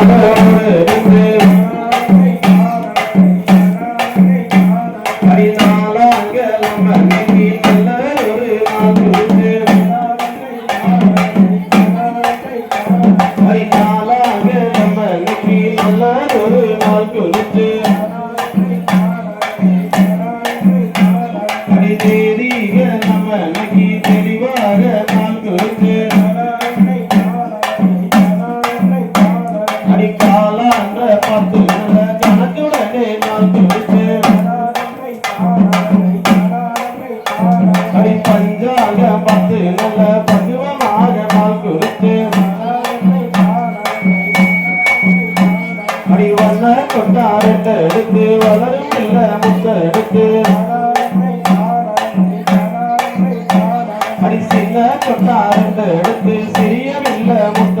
Thank you. கொண்டாரத்தை எடுத்து வளரும் இல்ல முத்த எடுத்து. அடி சின்ன கொண்டாரத்தை எடுத்து சிறிய இல்ல முத்த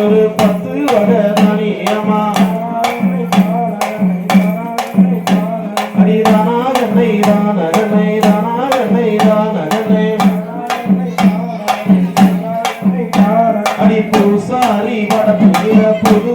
ஒரு பத்து வட தனியமா அடிதானா கண்ணை தான கண்ணை தானா கண்ணை. தான கண்ணை அடி பூசாரி படத்துல புது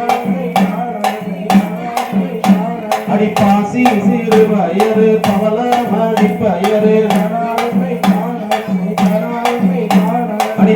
மணி பாசி சிறு வயறு பவள மணி பயரு அடி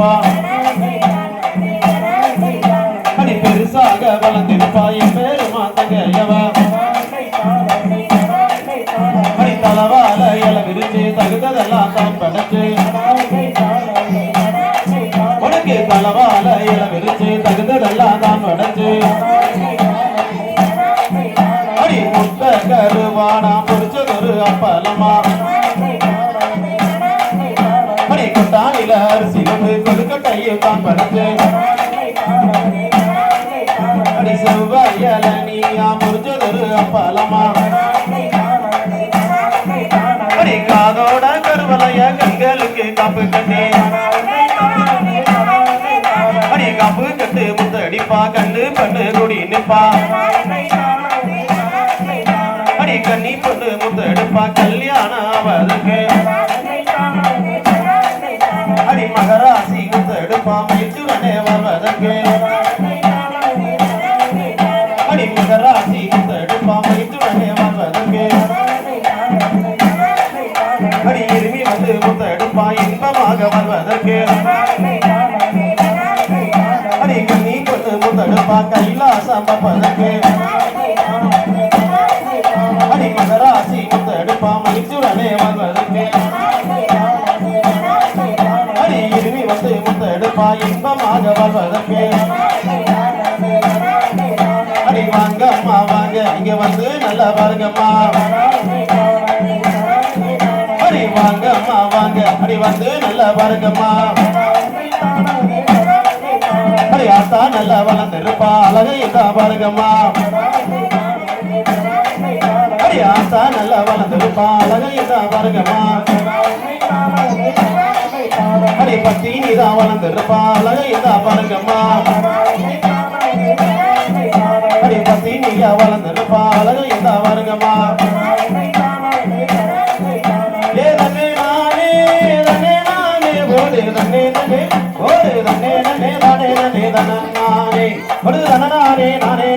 வளர்ந்திருப்பா அடி பெருசாக வளர்ந்திருப்பா என் பேரு தங்கையவன் அடி தலவால இல விரிச்சு தகுந்ததெல்லாம் தான் படைச்சு. உனக்கு தலவால இல விரிச்சு தகுந்ததெல்லாம் தான் படைச்சு. அடி முட்டை கருவானா பொரிச்சதொரு அப்பளமா. அடி கொழுக்கட்டையில் தான் அடி செவ்வாயல நீயா முறிச்சதொரு அப்பளமா அடி காதோட கருவலைய கண்களுக்கு காப்பு கண்ணே அடி காப்பு கட்டு முத்தடிப்பா கண்ணு பண்ணு கொடி நிப்பா அடி கண்ணி பொண்ணு முத்தடிப்பா கல்யாணம் அவருக்கு வந்து இன்பமாக வருவதற்கு அடி கண்ணி கொண்டு முத்தடிப்பா கைலாசம் பார்ப்பதற்கு. அடி மகராசி முத்தடிப்பா மைத்துரனே வருவதற்கு அடி இருமி வந்து முத்தடுப்பா இன்பமாக வாழ்வதற்கு. அடி வாங்கம்மா வாங்க. இங்க வந்து நல்லா பாருங்கம்மா வாங்கம்மா வாங்க. அடி வந்து நல்லா பாருங்கம்மா. அடி ஆத்தா நல்லா வளர்ந்துருப்பா. அழகையா பாருங்கம்மா. அடி ஆத்தா நல்லா வளர்ந்துருப்பா. அழகையா பாருங்கம்மா. அடி பத்தி நீதான் வளர்ந்துருப்பா. அழகையா பாருங்கம்மா. அடி பத்தி நீயா வளர்ந்துருப்பா அழகையா பாருங்கம்மா. தன்னே நானே.